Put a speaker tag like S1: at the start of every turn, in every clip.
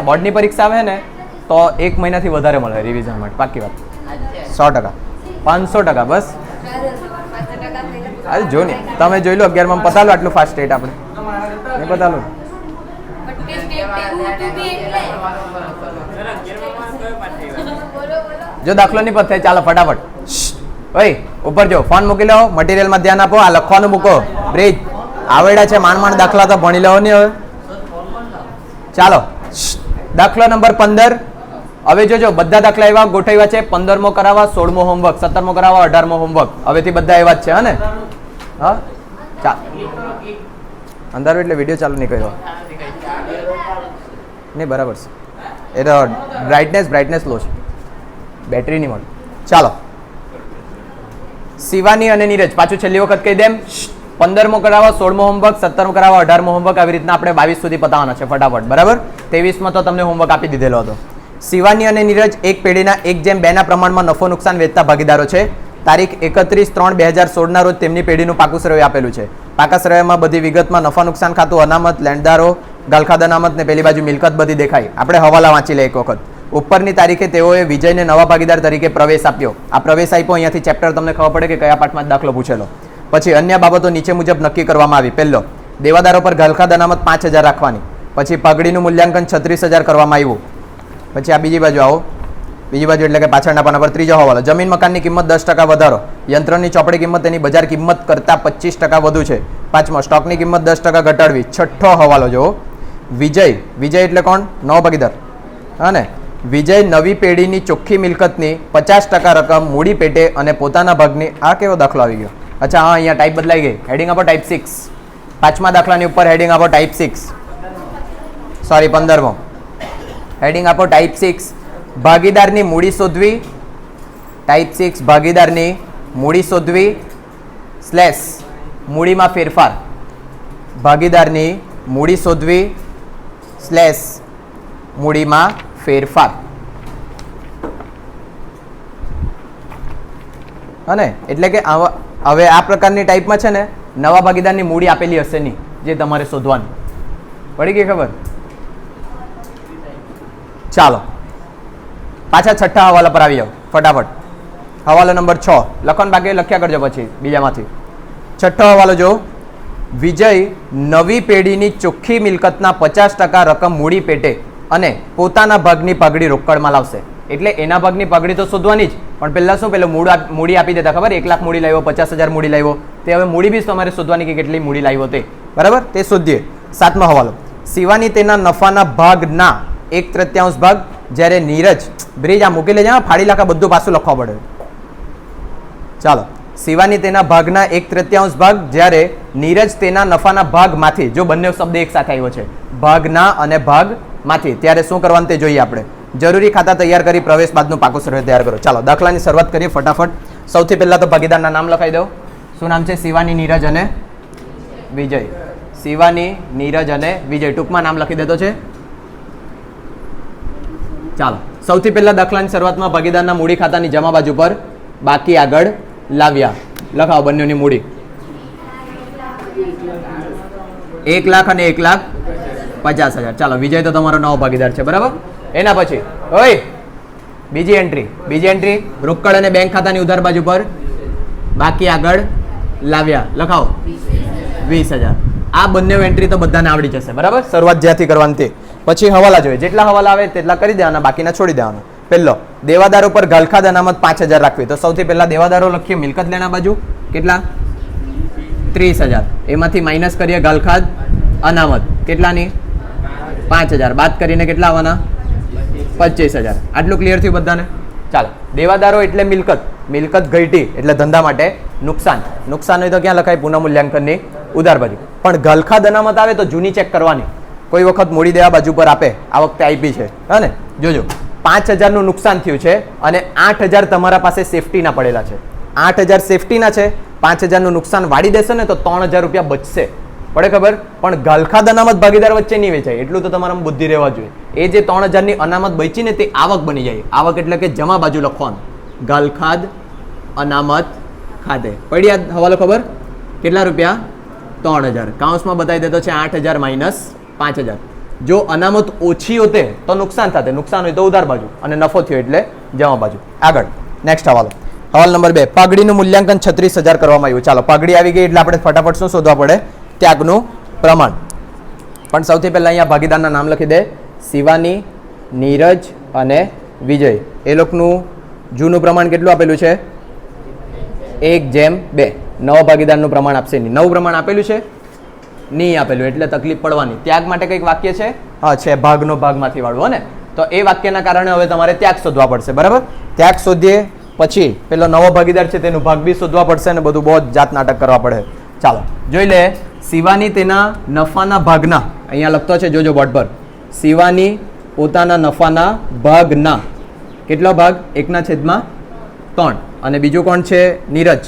S1: બોર્ડની પરીક્ષા આવે ને, તો એક મહિનાથી વધારે મળે રિવિઝન માટે. પાકી વાત. સો ટકા. પાંચસો ટકા, બસ. અરે જો ને, તમે જોઈ લો અગિયારમાં પતાલો આટલું ફાસ્ટ સ્ટેટ આપણે. નહીં પતાલો. જો દાખલો નહીં પતે ચાલો ફટાફટ. ઓય, ઉપર જો, ફોન મૂકી લો મટીરિયલમાં ધ્યાન આપો, આ લખવાનું મૂકો. બ્રિજ આવડ્યા છે માંડ માંડ દાખલા તો ભણી લો નહીં હવે. ચાલો. દાખલો નંબર પંદર. હવે જોજો, બધા દાખલા એવા ગોઠવ્યા છે. પંદરમો કરાવવા, સોળમો હોમવર્ક સત્તરમો કરાવવા, અઢારમો હોમવર્ક હવેથી બધા એવા જ છે, હા ને? હા? ચાલ અંધારો એટલે વીડિયો ચાલુ નહીં કર્યો. નહીં, બરાબર છે. એ તો બ્રાઇટનેસ બ્રાઇટનેસ લો છે. બેટરી નહીં મળે. ચાલો. શિવાની અને નીરજ, પાછું છેલ્લી વખત કહી દેમ. પંદરમો કરાવવા, સોળમો હોમવર્ક સત્તરમો કરાવવા, અઢારમો હોમવર્ક આવી રીતના આપણે બાવીસ સુધી પતાવવાના છે, ફટાફટ. બરાબર? ત્રેવીસમાં તો તમને હોમવર્ક આપી દીધેલો હતો. શિવાની અને નીરજ એક પેઢીના એક જેમ બેના પ્રમાણમાં નફો નુકસાન વેચતા ભાગીદારો છે. તારીખ એકત્રીસ ત્રણ બે હજાર સોળના રોજ તેમની પેઢીનું પાકું શ્રેય આપેલું છે. પાકા શ્રેયમાં બધી વિગતમાં નફા નુકસાન ખાતું અનામત, લેણદારો, ગાલખાદ અનામત ને પેલી બાજુ મિલકત બધી દેખાય આપણે હવાલા વાંચી લે એક વખત. ઉપરની તારીખે તેઓએ વિજયને નવા ભાગીદાર તરીકે પ્રવેશ આપ્યો. આ પ્રવેશ આપ્યો અહીંયાથી ચેપ્ટર તમને ખબર પડે કે કયા પાઠમાં દાખલો પૂછેલો. પછી અન્ય બાબતો નીચે મુજબ નક્કી કરવામાં આવી. પહેલો, દેવાદારો પર ગાલખાદ અનામત પાંચ હજાર રાખવાની. પછી પગડીનું મૂલ્યાંકન છત્રીસ હજાર કરવામાં આવ્યું. પછી આ બીજી બાજુ આવો. બીજી બાજુ એટલે કે પાછળના પાના પર ત્રીજો હવાલો. જમીન મકાનની કિંમત દસ ટકા વધારો. યંત્રની ચોપડી કિંમત તેની બજાર કિંમત કરતાં પચીસ ટકા વધુ છે. પાંચમો, સ્ટોકની કિંમત દસ ટકા ઘટાડવી. છઠ્ઠો હવાલો જુઓ. વિજય. વિજય એટલે કોણ? નવો ભાગીદાર. હા વિજય નવી પેઢીની ચોખ્ખી મિલકતની પચાસ ટકા રકમ મૂડી પેટે અને પોતાના ભાગની આ કેવો દાખલો આવી ગયો? અચ્છા, હા, અહીંયા ટાઈપ બદલાઈ ગઈ. હેડિંગ આપો ટાઈપ સિક્સ પાંચમા દાખલાની ઉપર હેડિંગ આપો ટાઈપ સિક્સ સોરી, પંદરમો. હેડિંગ આપો ટાઈપ સિક્સ ભાગીદારની મૂડી શોધવી. ટાઈપ સિક્સ ભાગીદારની મૂડી શોધવી. સ્લેશ મૂડીમાં ફેરફાર. ભાગીદારની મૂડી શોધવી. સ્લેશ મૂડીમાં ફેરફાર. અને એટલે કે હવે આ પ્રકારની ટાઈપમાં છે ને, નવા ભાગીદારની મૂડી આપેલી હશે નહીં, જે તમારે શોધવાની. પડી ગઈ ખબર? ચાલો. પાછા છઠ્ઠા હવાલા પર આવી જાઓ. ફટાફટ. હવાલો નંબર છ. લખન બાકી લખ્યા કરજો પછી, બીજામાંથી. છઠ્ઠો હવાલો જો વિજય નવી પેઢીની ચોખ્ખી મિલકતના પચાસ ટકા રકમ મૂડી પેટે અને પોતાના ભાગની પગડી રોકડમાં લાવશે. એટલે એના ભાગની પગડી તો શોધવાની જ. પણ પહેલાં શું? પેલો આપ- મૂડી આપી દેતા ખબર? એક લાખ મૂડી લાવ્યો, પચાસ હજાર મૂડી લાવ્યો. તે હવે મૂડી બી તમારે શોધવાની કે કેટલી મૂડી લાવ્યો તે. બરાબર? તે શોધીએ. સાતમો હવાલો. શિવાની તેના નફાના ભાગના એક તૃત્યાંશ ભાગ જ્યારે નીરજ બ્રિજ આ મૂકી લેજે ફાડી લાખા બધું પાછું લખવા પડે. ચાલો, શિવાની તેના ભાગના એક તૃત્યાંશ ભાગ જ્યારે નીરજ તેના નફાના ભાગમાંથી, જો બંને શબ્દ એક સાથે આવ્યો છે, ભાગના અને ભાગમાંથી, ત્યારે શું કરવાનું તે જોઈએ આપણે. જરૂરી ખાતા તૈયાર કરી પ્રવેશ બાદનું પાકું સર્વે તૈયાર કરો. ચાલો, દાખલાની શરૂઆત કરીએ ફટાફટ. સૌથી પહેલાં તો ભાગીદારના નામ લખાઈ દો શું નામ છે? શિવાની, નીરજ અને વિજય. શિવાની, નીરજ અને વિજય. ટૂંકમાં નામ લખી દેતો છે. ચાલો. સૌથી પહેલા દાખલાની શરૂઆતમાં ભાગીદારના મૂડી ખાતાની જમા બાજુ પર. બાકી આગળ લાવ્યા. લખાવો બંનેની મૂડી. એક લાખ અને એક લાખ પચાસ હજાર. ચાલો, વિજય તો તમારો નવો ભાગીદાર છે, બરાબર? એના પછી, ઓય, બીજી એન્ટ્રી બીજી એન્ટ્રી રોકડ અને બેંક ખાતાની ઉધાર બાજુ પર. બાકી આગળ લાવ્યા. લખાવો. વીસ હજાર. આ બંને એન્ટ્રી તો બધાને આવડી જશે, બરાબર? શરૂઆત જ્યાંથી કરવાની પછી હવાલા જોઈએ. જેટલા હવાલા આવે તેટલા કરી દેવાના, બાકીના છોડી દેવાના. પહેલો, દેવાદારો પર ગલખાદ અનામત પાંચ હજાર રાખવી. તો સૌથી પહેલા દેવાદારો લખીએ મિલકત લેના બાજુ. કેટલા? ત્રીસ હજાર. એમાંથી માઇનસ કરીએ ગલખાદ અનામત. કેટલાની? પાંચ હજાર. બાદ કરીને કેટલા આવવાના? પચીસ હજાર. આટલું ક્લિયર થયું બધાને? ચાલો. દેવાદારો એટલે મિલકત. મિલકત ઘટી એટલે ધંધા માટે નુકસાન. નુકસાન હોય તો ક્યાં લખાય? પુનઃ મૂલ્યાંકનની ઉધાર બાજુ. પણ ગલખાદ અનામત આવે તો જૂની ચેક કરવાની. કોઈ વખત મૂડી દેવા બાજુ પર આપે, આ વખતે આપી છે. હા ને? જોજો. પાંચ હજારનું નુકસાન થયું છે અને આઠ હજાર તમારા પાસે સેફટીના પડેલા છે. આઠ હજાર સેફટીના છે, પાંચ હજારનું નુકસાન વાળી દેશે ને તો ત્રણ હજાર રૂપિયા બચશે. પડે ખબર? પણ ગાલખાદ અનામત ભાગીદાર વચ્ચે નહીં વેચાય. એટલું તો તમારામાં બુદ્ધિ રહેવા જોઈએ. એ જે ત્રણ હજારની અનામત બચીને તે આવક બની જાય. આવક એટલે કે જમા બાજુ લખવાનું. ગાલખાદ અનામત ખાતે. પડી યાદ હવાલો ખબર? કેટલા રૂપિયા? ત્રણ હજાર. કાઉન્સમાં બતાવી દેતો છે આઠ હજાર માઇનસ પાંચ હજાર. જો અનામત ઓછી હોતે તો નુકસાન થતે. નુકસાન હોય તો ઉધાર બાજુ અને નફો થયો એટલે જમા બાજુ. આગળ નેક્સ્ટ હવાલો. હવાલ નંબર બે, પાઘડીનું મૂલ્યાંકન છત્રીસ હજાર કરવામાં આવ્યું. ચાલો, પાઘડી આવી ગઈ એટલે આપણે ફટાફટ શું શોધવા પડે? ત્યાગનું પ્રમાણ. પણ સૌથી પહેલાં અહીંયા ભાગીદારના નામ લખી દે. શિવાની, નીરજ અને વિજય. એ લોકોનું જૂનું પ્રમાણ કેટલું આપેલું છે? એક જેમ બે. નવા ભાગીદારનું પ્રમાણ આપશે નહીં. નવું પ્રમાણ આપેલું છે? નહીં આપેલું એટલે તકલીફ પડવાની. ત્યાગ માટે કંઈક વાક્ય છે? હા, છે. ભાગનો ભાગમાંથી વાળવો ને? તો એ વાક્યના કારણે હવે તમારે ત્યાગ શોધવા પડશે, બરાબર? ત્યાગ શોધીએ પછી પેલો નવો ભાગીદાર છે તેનું ભાગ બી શોધવા પડશે ને બધું બહુ જ જાત નાટક કરવા પડે. ચાલો, જોઈ લે. શિવાની તેના નફાના ભાગના, અહીંયા લખતો છે, જોજો બોર્ડ પર. શિવાની પોતાના નફાના ભાગના. કેટલો ભાગ? એકના છેદમાં ત્રણ. અને બીજું કોણ છે? નીરજ.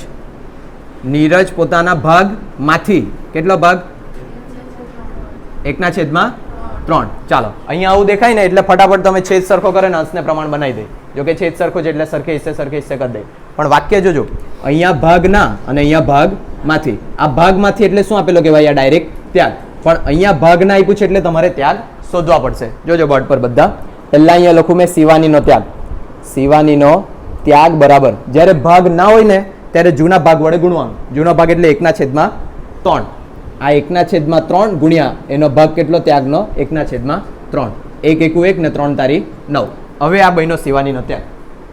S1: નીરજ પોતાના ભાગમાંથી. કેટલો ભાગ? એકના છેદમાં ત્રણ. ચાલો, અહીંયા આવું દેખાય ને એટલે ફટાફટ તમે છેદ સરખો કરે ને અંશને પ્રમાણ બનાવી દે. જો કે છેદ સરખો છે એટલે સરખે હિસ્સે સરખે હિસ્સે કરી દે. પણ વાક્ય જોજો. અહીંયા ભાગના અને અહીંયા ભાગમાંથી. આ ભાગમાંથી એટલે શું આપેલો કહેવાય? આ ડાયરેક્ટ ત્યાગ. પણ અહીંયા ભાગના આપ્યું છે એટલે તમારે ત્યાગ શોધવા પડશે. જોજો બોર્ડ પર બધા. પહેલાં અહીંયા લખું મેં શિવાનીનો ત્યાગ. શિવાનીનો ત્યાગ બરાબર. જ્યારે ભાગ ના હોય ને, ત્યારે જૂના ભાગ વડે ગુણવાનું. જૂનો ભાગ એટલે એકના છેદમાં ત્રણ. આ એકના છેદમાં ત્રણ ગુણ્યા એનો ભાગ કેટલો ત્યાગનો? એકના છેદમાં ત્રણ. એક એકુ એક ને ત્રણ તારી નવ. હવે આ બહેનો શિવાનીનો ત્યાગ.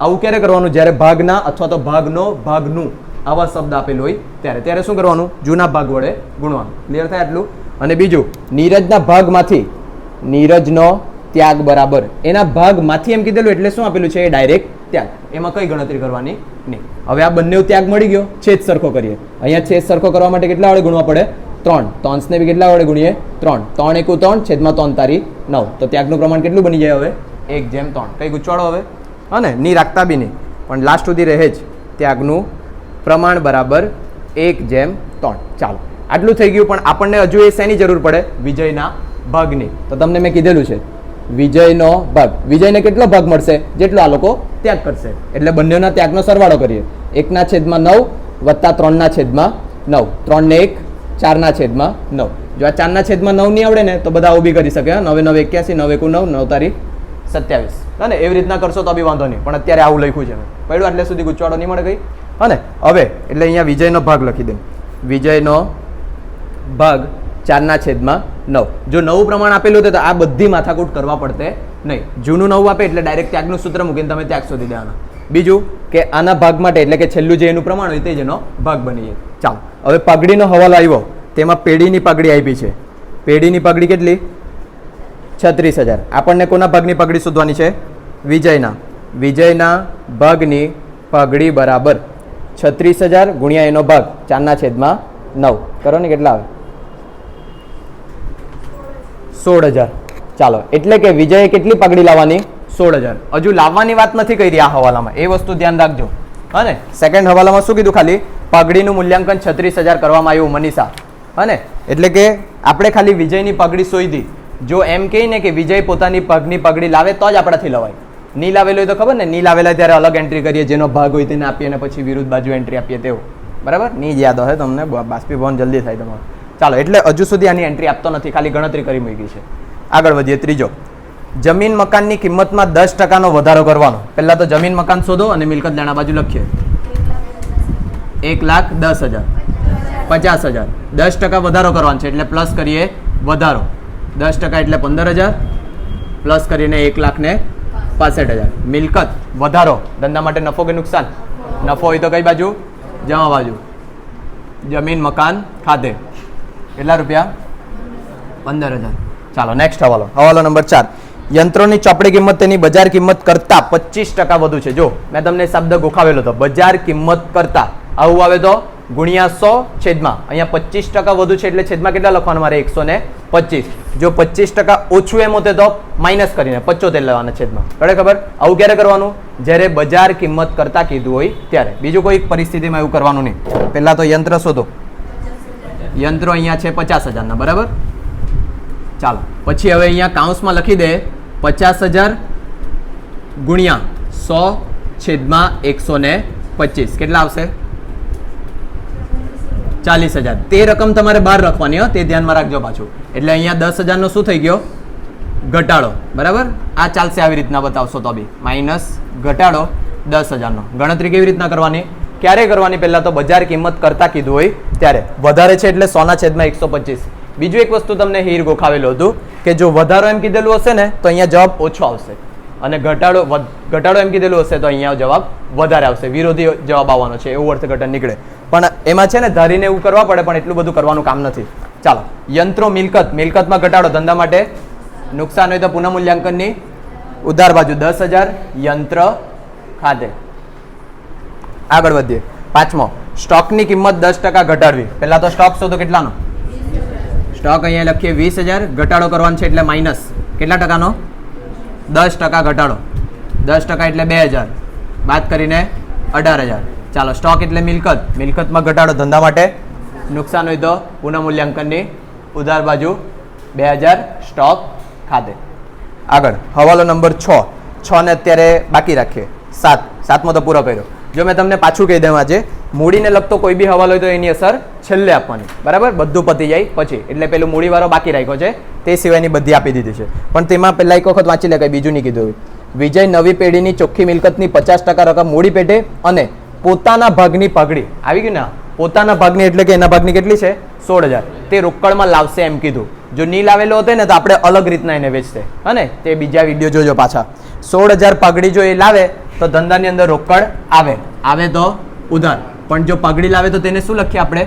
S1: આવું ક્યારે કરવાનું? જ્યારે ભાગના અથવા તો ભાગનો ભાગનું આવા શબ્દ આપેલ હોય ત્યારે. ત્યારે શું કરવાનું? જૂના ભાગ વડે ગુણવાનું. ક્લિયર થાય આટલું? અને બીજું, નીરજના ભાગમાંથી, નીરજનો ત્યાગ બરાબર. એના ભાગમાંથી એમ કીધેલું એટલે શું આપેલું છે? એ ડાયરેક્ટ ત્યાગ. એમાં કઈ ગણતરી કરવાની નહીં. હવે આ બંને ત્યાગ મળી ગયો. છેદ સરખો કરીએ. અહીંયા છેદ સરખો કરવા માટે કેટલા વડે ગુણવા પડે? ત્રણ. ત્રણસને બી કેટલા વડે ગુણીએ? ત્રણ. ત્રણ એકુ ત્રણ, છેદમાં ત્રણ તારી નવ. તો ત્યાગનું પ્રમાણ કેટલું બની જાય હવે? એક જેમ ત્રણ. કંઈ ગુચવાડો હવે? અને ની રાખતા બી નહીં. પણ લાસ્ટ સુધી રહે જ. ત્યાગનું પ્રમાણ બરાબર એક જેમ ત્રણ. ચાલો. આટલું થઈ ગયું, પણ આપણને હજુ એ શેની જરૂર પડે? વિજયના ભાગની. તો તમને મેં કીધેલું છે. વિજયનો ભાગ. વિજયને કેટલો ભાગ મળશે? જેટલો આ લોકો ત્યાગ કરશે. એટલે બંનેના ત્યાગનો સરવાળો કરીએ. એકના છેદમાં નવ વત્તા ત્રણના છેદમાં નવ. ત્રણને એક ચારના છેદમાં નવ. જો આ ચારના છેદમાં નવ નહીં આવડે ને, તો બધા ઊભી કરી શકે? નવે નવ એક્યાસી, નવ એકુ નવ નવ તારીખ સત્યાવીસ. હા ને? એવી રીતના કરશો તો બી વાંધો નહીં, પણ અત્યારે આવું લખ્યું છે. પડ્યું એટલે સુધી ગુચવાડો નહીં મળે ગઈ હા ને? હવે, એટલે અહીંયા વિજયનો ભાગ લખી દે. વિજયનો ભાગ ચારના છેદમાં નવ. જો નવું પ્રમાણ આપેલું હતું તો આ બધી માથાકૂટ કરવા પડતે નહીં. જૂનું નવું આપે એટલે ડાયરેક્ટ ત્યાગનું સૂત્ર મૂકીને તમે ત્યાગ શોધી દેવાના. બીજું કે આના ભાગ માટે, એટલે કે છેલ્લું જે એનું પ્રમાણ હોય તે જ એનો ભાગ બની જાય. ચાલો. હવે પગડીનો હવાલો આવ્યો. તેમાં પેઢીની પગડી આપી છે. પેઢીની પગડી કેટલી? છત્રીસ હજાર. આપણને કોના ભાગની પગડી શોધવાની છે? વિજયના. વિજયના ભાગની પગડી બરાબર છત્રીસ હજાર ગુણ્યા એનો ભાગ ચારના છેદમાં નવ. કરો ને કેટલા આવે? સોળ હજાર ચાલો, એટલે કે વિજયે કેટલી પગડી લાવવાની? સોળ હજાર હજુ લાવવાની વાત નથી કરી આ હવાલામાં. એ વસ્તુ ધ્યાન રાખજો. હા ને? સેકન્ડ હવાલામાં શું કીધું ખાલી? પગડીનું મૂલ્યાંકન છત્રીસ હજાર કરવામાં આવ્યું મનીષા. હા એટલે કે આપણે ખાલી વિજયની પગડી શોધી. જો એમ કહીને કે વિજય પોતાની પગની પગડી લાવે તો જ આપણાથી લવાય. નહીં લાવેલો હોય તો ખબર ને? નહીં લાવેલા ત્યારે અલગ એન્ટ્રી કરીએ, જેનો ભાગ હોય તેને આપીએ અને પછી વિરુદ્ધ બાજુ એન્ટ્રી આપીએ તેવું બરાબર? નહીં યાદ હોય તમને? બાષ્પીભવન જલ્દી થાય તમારું. ચાલો, એટલે હજુ સુધી આની એન્ટ્રી આપતો નથી, ખાલી ગણતરી કરી મૂકી છે. આગળ વધીએ, ત્રીજો. જમીન મકાનની કિંમતમાં દસ ટકાનો વધારો કરવાનો. પહેલાં તો જમીન મકાન શોધો અને મિલકત લેણા બાજુ લખીએ. એક લાખ દસ હજાર. પચાસ હજાર. દસ ટકા વધારો કરવાનો છે એટલે પ્લસ કરીએ વધારો. દસ ટકા એટલે પંદર હજાર. પ્લસ કરીને એક લાખને પાસઠ હજાર. મિલકત, વધારો. ધંધા માટે નફો કે નુકસાન? નફો હોય તો કઈ બાજુ? જમા બાજુ. જમીન, મકાન, ખાતે. કેટલા રૂપિયા? પંદર હજાર. ચાલો નેક્સ્ટ હવાલો. હવાલો નંબર ચાર. યંત્રોની ચોપડી કિંમત તેની બજાર કિંમત કરતાં પચીસ ટકા વધુ છે. જો, મેં તમને શબ્દ ગોખાવેલો હતો. બજાર કિંમત કરતા. આવું આવે તો ગુણ્યા સો છેદમાં. અહીંયા પચીસ ટકા વધુ છે એટલે છેદમાં કેટલા લખવાનું મારે? એકસો ને પચીસ. જો પચીસ ટકા ઓછું એમ હોતે તો માઇનસ કરીને પચોતેર લેવાના છેદમાં. ખબર ખબર? આવું ક્યારે કરવાનું? જ્યારે બજાર કિંમત કરતાં કીધું હોય ત્યારે. બીજું કોઈ પરિસ્થિતિમાં એવું કરવાનું નહીં. પહેલાં તો યંત્ર શોધો. યંત્રો અહીંયા છે પચાસ હજારના, બરાબર? ચાલો. પછી હવે અહીંયા કાઉન્સમાં લખી દે. પચાસ હજાર ગુણ્યા સો છેદમાં એકસો ને પચીસ. કેટલા આવશે? ચાલીસ હજાર. તે રકમ તમારે બહાર રાખવાની, હો. તે ધ્યાનમાં રાખજો પાછું. એટલે અહીંયા દસ હજારનો શું થઈ ગયો? ઘટાડો. બરાબર? આ ચાલશે આવી રીતના બતાવશો તો બી. માઇનસ ઘટાડો દસ હજારનો. ગણતરી કેવી રીતના કરવાની? ક્યારે કરવાની? પહેલાં તો બજાર કિંમત કરતાં કીધું હોય ત્યારે. વધારે છે એટલે સોના છેદમાં એકસો પચીસ. બીજું એક વસ્તુ તમને હીર ગોખાવેલું હતું કે જો વધારો એમ કીધેલું હશે ને, તો અહીંયા જવાબ ઓછો આવશે. અને ઘટાડો ઘટાડો એમ કીધેલું હશે તો અહીંયા જવાબ વધારે આવશે. વિરોધી જવાબ આવવાનો છે. એવું અર્થઘટન નીકળે. પણ એમાં છે ને ધારીને એવું કરવા પડે, પણ એટલું બધું કરવાનું કામ નથી. ચાલો, યંત્રો મિલકત, મિલકતમાં ઘટાડો ધંધા માટે નુકસાન હોય તો પુનઃમૂલ્યાંકનની ઉધાર બાજુ દસ હજાર, યંત્ર ખાતે. આગળ વધીએ. પાંચમો, સ્ટોકની કિંમત દસ ટકા ઘટાડવી. પહેલાં તો સ્ટોક શોધો કેટલાનો? સ્ટોક અહીંયા લખીએ વીસ હજાર, ઘટાડો કરવાનો છે એટલે માઇનસ. કેટલા ટકાનો? દસ ટકા ઘટાડો. દસ ટકા એટલે બે હજાર. બાદ કરીને અઢાર હજાર. ચાલો સ્ટોક એટલે મિલકત. મિલકતમાં ઘટાડો ધંધા માટે નુકસાન હોય તો પુનઃમૂલ્યાંકનની ઉધાર બાજુ બે હજાર સ્ટોક ખાતે. આગળ, હવાલો નંબર છ. છ ને અત્યારે બાકી રાખીએ. સાત. સાતમો તો પૂરો કર્યો. જો મેં તમને પાછું કહી દઉં આજે, મૂડીને લગતો કોઈ બી હવાલો હોય તો એની અસર છેલ્લે આપવાની. બરાબર? બધું પતી જાય પછી. એટલે પેલું મૂડીવાળો બાકી રાખ્યો છે. તે સિવાયની બધી આપી દીધી છે. પણ તેમાં પહેલાં એક વખત વાંચી લે કંઈ બીજું નહીં કીધું. વિજય નવી પેઢીની ચોખ્ખી મિલકતની પચાસ ટકા રકમ મૂડી પેટે અને પોતાના ભાગની પગડી આવી ગયું ને? પોતાના ભાગની એટલે કે એના ભાગની કેટલી છે? સોળ હજાર તે રોકડમાં લાવશે એમ કીધું. જો નહીં લાવેલો હતો ને તો આપણે અલગ રીતના એને વેચતે અને તે બીજા વીડિયો જોજો પાછા. સોળ હજાર પગડી જો એ લાવે, તો ધંધાની અંદર રોકડ આવે. આવે તો ઉધાર. પણ જો પગડી લાવે તો તેને શું લખીએ આપણે?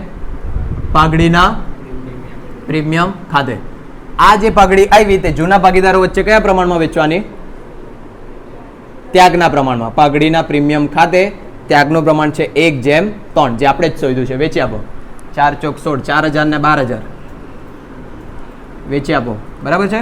S1: પાઘડીના પ્રીમિયમ ખાતે. આ જે પાઘડી આવી તે જૂના ભાગીદારો વચ્ચે કયા પ્રમાણમાં વેચવાની? ત્યાગના પ્રમાણમાં. પાઘડીના પ્રીમિયમ ખાતે ત્યાગનું પ્રમાણ છે એક જેમ ત્રણ, જે આપણે જ શોધ્યું છે. વેચી આપો. ચાર ચોક સોળ, ચાર હજાર ને બાર હજાર. વેચી આપો. બરાબર છે?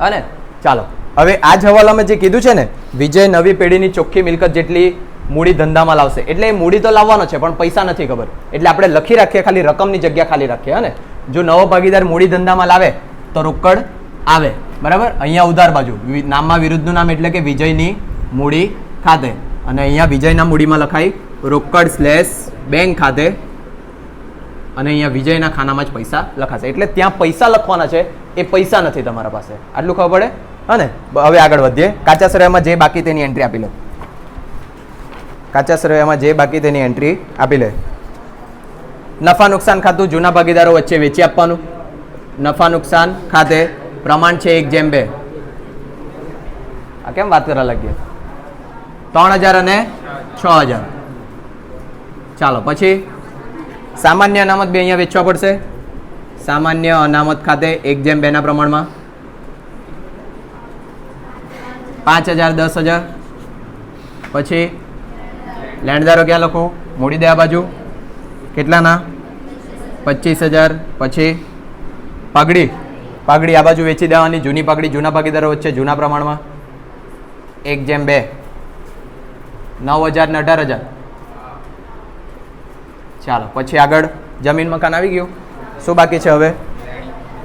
S1: અને ચાલો. હવે આ જ હવાલામાં જે કીધું છે ને, વિજય નવી પેઢીની ચોખ્ખી મિલકત જેટલી મૂડી ધંધામાં લાવશે. એટલે મૂડી તો લાવવાનો છે, પણ પૈસા નથી ખબર. એટલે આપણે લખી રાખીએ, ખાલી રકમની જગ્યા ખાલી રાખીએ ને? જો નવો ભાગીદાર મૂડી ધંધામાં લાવે, તો રોકડ આવે. બરાબર? અહીંયા ઉધાર બાજુ. નામમાં વિરુદ્ધનું નામ એટલે કે વિજયની મૂડી ખાતે. અને અહીંયા વિજયના મૂડીમાં લખાય રોકડ સ્લેશ બેંક ખાતે. અને અહીંયા વિજયના ખાનામાં જ પૈસા લખાશે. એટલે ત્યાં પૈસા લખવાના છે, એ પૈસા નથી તમારા પાસે. આટલું ખબર પડે? અને હવે આગળ વધીએ. કાચા સરવૈયામાં જે બાકી તેની એન્ટ્રી આપી લે. કાચા સરવૈયામાં જે બાકી તેની એન્ટ્રી આપી લે. નફા નુકસાન ખાતું જૂના ભાગીદારો વચ્ચે વેચી આપવાનું. નફા નુકસાન ખાતે પ્રમાણ છે એક જેમ બે. આ કેમ વાત કરવા લાગીએ ત્રણ હજાર અને છ હજાર. ચાલો, પછી સામાન્ય અનામત બે અહીંયા વેચવા પડશે. સામાન્ય અનામત ખાતે એક જેમ બેના પ્રમાણમાં. પાંચ હજાર, દસ હજાર. પછી લેણદારો ક્યાં લખો? મૂડી દે આ બાજુ. કેટલાના? પચીસ હજાર. પછી પાઘડી. પાઘડી આ બાજુ વેચી દેવાની. જૂની પાઘડી જૂના ભાગીદારો વચ્ચે જૂના પ્રમાણમાં. એક જેમ બે. નવ હજાર ને અઢાર હજાર. ચાલો, પછી આગળ જમીન મકાન આવી ગયું. શું બાકી છે હવે?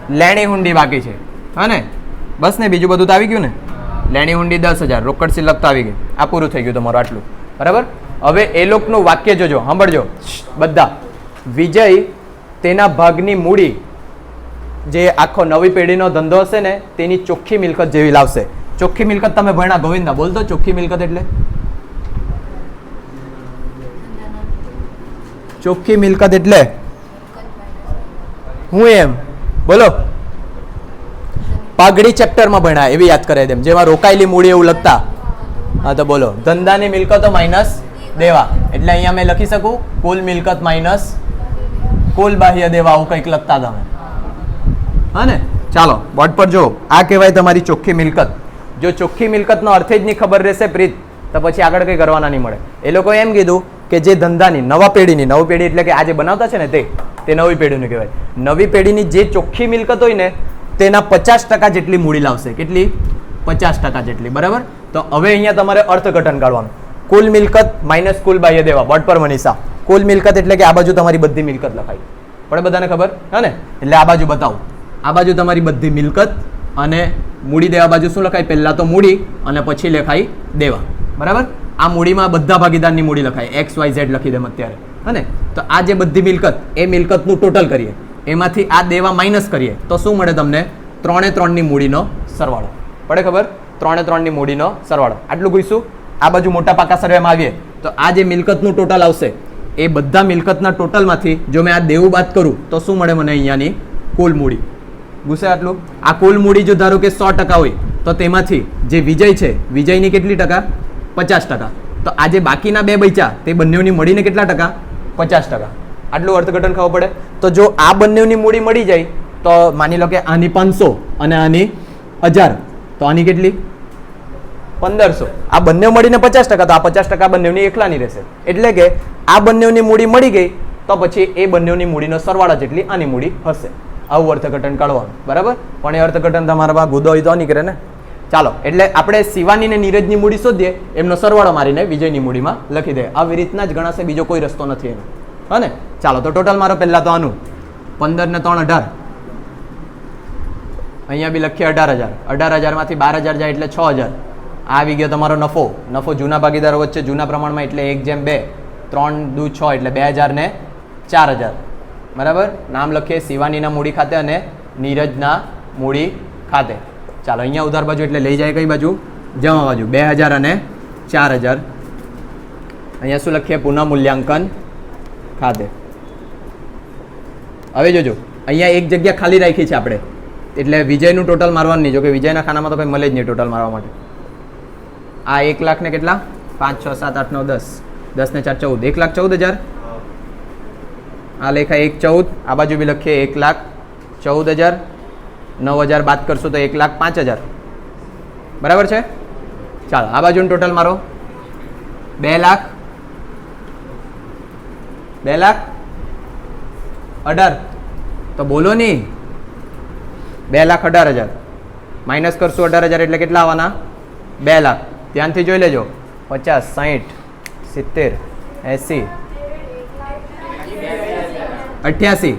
S1: લેણી હુંડી બાકી છે. હા બસ ને બીજું બધું તો આવી ગયું ને? લેણી હુંડી દસ હજાર, રોકડ સિલક તો આવી ગઈ. આ પૂરું થઈ ગયું તમારું આટલું. બરાબર? હવે એ લોકનું વાક્ય જોજો, સાંભળજો. બધા, વિજય તેના ભાગની મૂડી. જે આખો નવી પેઢીનો ધંધો હશે ને, તેની ચોખ્ખી મિલકત જેવી લાવશે. ચોખ્ખી મિલકત તમે ભણ્યા ગોવિંદા, બોલતો ચોખ્ખી મિલકત એટલે? ચોખ્ખી મિલકત એટલે? હું એમ. બોલો. પાઘડી ચેપ્ટરમાં ભણ્યા, એવી યાદ કરે દેમ જેમાં રોકાયેલી મૂડી એવું લખતા. હા, તો બોલો. ધંધાની મિલકતો માઇનસ દેવા. એટલે અહીંયા મેં લખી શકું, કુલ મિલકત માઇનસ કુલ બાહ્ય દેવા, આવું કંઈક લખતા તમે. હા ને? ચાલો, બોર્ડ પર જો આ કહેવાય તમારી ચોખ્ખી મિલકત. જો ચોખ્ખી મિલકતનો અર્થ જ નહીં ખબર રહેશે પ્રીત, તો પછી આગળ કંઈ કરવાના નહીં મળે. એ લોકોએ એમ કીધું કે જે ધંધાની, નવા પેઢીની, નવી પેઢી એટલે કે આજે બનાવતા છે ને તે તે નવી પેઢીનું કહેવાય. નવી પેઢીની જે ચોખ્ખી મિલકત હોય ને, તેના પચાસ ટકા જેટલી મૂડી લાવશે. કેટલી? પચાસ ટકા જેટલી. બરાબર? તો હવે અહીંયા તમારે અર્થઘટન કાઢવાનું. કુલ મિલકત માઇનસ કુલ બાહ્ય દેવા બોર્ડ પર મનીષા. કુલ મિલકત એટલે કે આ બાજુ તમારી બધી મિલકત લખાય પડે બધાને ખબર? હા ને? એટલે આ બાજુ બતાવો. આ બાજુ તમારી બધી મિલકત અને મૂડી દેવા બાજુ શું લખાય? પહેલાં તો મૂડી અને પછી લખાય દેવા. બરાબર? આ મૂડીમાં બધા ભાગીદારની મૂડી લખાય. એક્સ વાય ઝેડ લખી દેમ અત્યારે. હને તો આ જે બધી મિલકત, એ મિલકતનું ટોટલ કરીએ. એમાંથી આ દેવા માઇનસ કરીએ. તો શું મળે તમને? ત્રણે ત્રણની મૂડીનો સરવાળો. પડે ખબર? ત્રણે ત્રણની મૂડીનો સરવાળો. આટલું કહીશું. આ બાજુ મોટા પાકા સર્વેમાં આવીએ. તો આ જે મિલકતનું ટોટલ આવશે, એ બધા મિલકતના ટોટલમાંથી જો મેં આ દેવું બાદ કરું, તો શું મળે મને અહીંયાની કુલ મૂડી? ગુસે આટલું? આ કુલ મૂડી જો ધારો કે સો ટકા હોય, તો તેમાંથી જે વિજય છે, વિજયની કેટલી ટકા? પચાસ ટકા. તો આ જે બાકીના બે બચ્યા, તે બંનેની મળીને કેટલા ટકા? પચાસ ટકા. આટલું અર્થઘટન ખબર પડે. તો જો આ બંનેની મૂડી મળી જાય, તો માની લો કે આની પાંચસો અને આની હજાર. તો આની કેટલી? પંદરસો. આ બંને મળીને પચાસ ટકા, તો આ પચાસ ટકા બંનેની એકલાની રહેશે. એટલે કે આ બંનેની મૂડી મળી ગઈ, તો પછી એ બંનેની મૂડીનો સરવાળા જેટલી આની મૂડી હશે. આવું અર્થઘટન કાઢવાનું. બરાબર? પણ એ અર્થઘટન તમારા પાસે ગુદો તો નીકળે ને? ચાલો, એટલે આપણે શિવાની ને નીરજની મૂડી શોધીએ, એમનો સરવાળો મારીને વિજયની મૂડીમાં લખી દે આવી રીતના જ ગણાશે બીજો કોઈ રસ્તો નથી એનો. હને? ચાલો, તો ટોટલ મારો પહેલાં તો આનું. પંદર ને ત્રણ અઢાર. અહીંયા બી લખીએ અઢાર હજાર. અઢાર હજારમાંથી બાર હજાર જાય એટલે છ હજાર. આવી ગયો તમારો નફો. નફો જૂના ભાગીદારો વચ્ચે જૂના પ્રમાણમાં એટલે એક જેમ બે. ત્રણ દુ છ એટલે બે હજાર ને ચાર હજાર. બરાબર? નામ લખીએ શિવાનીના મૂડી ખાતે અને નીરજના મૂડી ખાતે. ચાલો અહીંયા ઉધાર બાજુ એટલે લઈ જાય કઈ બાજુ? જમા બાજુ બે હજાર અને ચાર હજાર. અહીંયા શું લખીએ? પુનઃ મૂલ્યાંકન ખાતે. હવે જોજો અહીંયા એક જગ્યા ખાલી રાખી છે આપણે. એટલે વિજયનું ટોટલ મારવાનું નહીં જો કે વિજયના ખાનામાં તો કંઈ મળે જ નહીં ટોટલ મારવા માટે. આ એક લાખને કેટલા? પાંચ છ સાત આઠ નવ દસ. દસ ને ચાર ચૌદ. એક લાખ ચૌદ હજાર? આ લેખા એક ચૌદ. આ બાજુ બી લખીએ એક લાખ ચૌદ હજાર. નવ હજાર બાદ કરશો તો એક લાખ પાંચ હજાર. બરાબર છે? ચાલો, આ બાજુનું ટોટલ મારો. બે લાખ બે લાખ અઢાર. તો બોલો નહીં બે લાખ અઢાર હજાર. માઇનસ કરશું અઢાર હજાર એટલે કેટલા આવવાના? બે લાખ. ધ્યાનથી જોઈ લેજો. પચાસ સાહીઠ સિત્તેર, એંસી, અઠ્યાસી.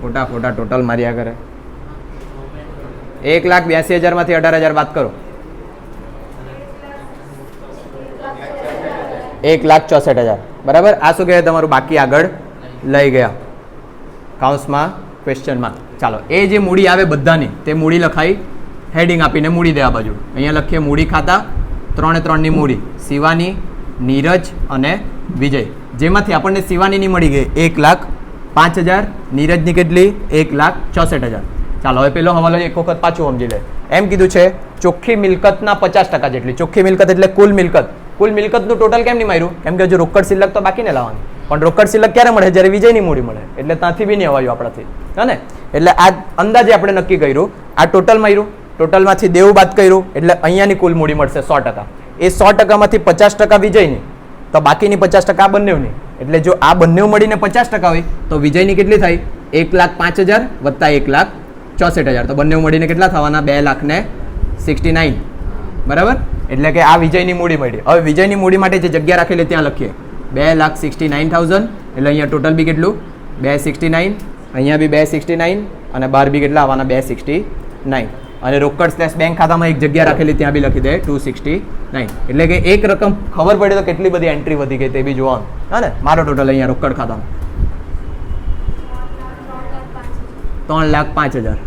S1: ખોટા ખોટા ટોટલ માર્યા કરે એક લાખ બ્યાસી હજારમાંથી અઢાર હજાર બાદ કરો. એક લાખ ચોસઠ હજાર. બરાબર? આ શું કહેવાય તમારું બાકી આગળ લઈ ગયા. કાઉન્સમાં ક્વેશ્ચનમાં ચાલો, એ જે મૂડી આવે બધાની, તે મૂડી લખાઈ હેડિંગ આપીને મૂડી દે આ બાજુ. અહીંયા લખીએ, મૂડી ખાતા, ત્રણે ત્રણની મૂડી. શિવાની, નીરજ અને વિજય. જેમાંથી આપણને શિવાનીની મળી ગઈ એક લાખ પાંચ હજાર, નીરજની કેટલી? એક લાખ ચોસઠ હજાર. ચાલો, હવે પેલો હવાલો એક વખત પાછું સમજી લે. એમ કીધું છે, ચોખ્ખી મિલકતના પચાસ ટકા જેટલી. ચોખ્ખી મિલકત એટલે કુલ મિલકત. કુલ મિલકતનું ટોટલ કેમ નહીં માર્યું? કેમ કે હજુ રોકડ સિલક તો બાકીને લાવવાની. પણ રોકડ સિલક ક્યારે મળે? જ્યારે વિજયની મૂડી મળે. એટલે ત્યાંથી બી નહીં અવાયું આપણાથી. હે એટલે આ અંદાજે આપણે નક્કી કર્યું, આ ટોટલ માર્યું. ટોટલમાંથી દેવું બાદ કર્યું. એટલે અહીંયાની કુલ મૂડી મળશે સો ટકા. એ સો ટકામાંથી પચાસ ટકા વિજયની. તો બાકીની પચાસ ટકા આ બંનેની એટલે જો આ બંને મળીને પચાસ ટકા હોય, તો વિજયની કેટલી થાય એક લાખ પાંચ હજાર વત્તા એક લાખ ચોસઠ હજાર. તો બંને મળીને કેટલા થવાના? બે લાખ ને સિક્સટી નાઇન. બરાબર? એટલે કે આ વિજયની મૂડી મળી. હવે વિજયની મૂડી માટે જે જગ્યા રાખેલી ત્યાં લખીએ. બે લાખ સિક્સટી નાઇન થાઉઝન્ડ, એટલે અહીંયા ટોટલ બી કેટલું? બે સિક્સટી નાઇન. અહીંયા બી બે સિક્સટી નાઇન અને બાર બી કેટલા આવવાના? બે સિક્સટી નાઇન. અને રોકડ સ્લેશ બેંક ખાતામાં એક જગ્યા રાખેલી ત્યાં બી લખી દે ટુ સિક્સટી નાઇન એટલે કે એક રકમ ખબર પડે તો કેટલી બધી એન્ટ્રી વધી ગઈ તે બી જોવાનું. હા ને? મારો ટોટલ અહીંયા રોકડ ખાતામાં ત્રણ લાખ પાંચ હજાર.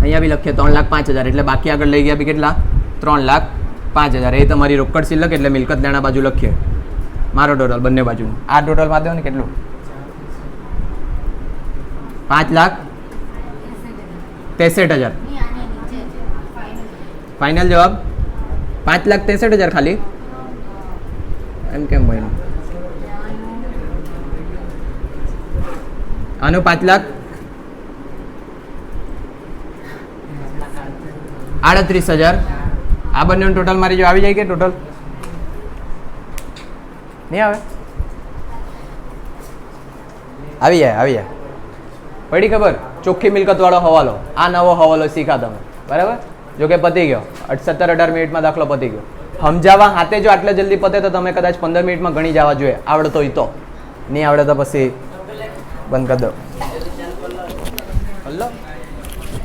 S1: અહીંયા બી લખીએ ત્રણ લાખ પાંચ હજાર. એટલે બાકી આગળ લઈ ગયા બી કેટલા? ત્રણ લાખ પાંચ હજાર. એ તમારી રોકડ સિલક એટલે મિલકત લેણા બાજુ લખીએ. મારો ટોટલ બંને બાજુનું. આ ટોટલ દેવો ને કેટલું? પાંચ લાખ ત્રેસઠ હજાર. ફાઇનલ જવાબ? પાંચ લાખ ત્રેસઠ હજાર ખાલી. એમ કેમ બન્યું આનું પાંચ લાખ? આડત્રીસ હજાર. આ બંનેનું ટોટલ મારી જો આવી જાય કે ટોટલ નહીં આવે? આવી જાય આવી જાય. પડી ખબર? ચોખ્ખી મિલકતવાળો હવાલો. આ નવો હવાલો શીખા તમે. બરાબર? જો કે પતી ગયો. સત્તર અઢાર મિનિટમાં દાખલો પતી ગયો. સમજાવવા હાથે જો આટલે જલ્દી પતે તો તમે કદાચ પંદર મિનિટમાં ગણી જવા જોઈએ. આવડતો હોય તો. નહીં આવડે તો પછી બંધ કરી દો.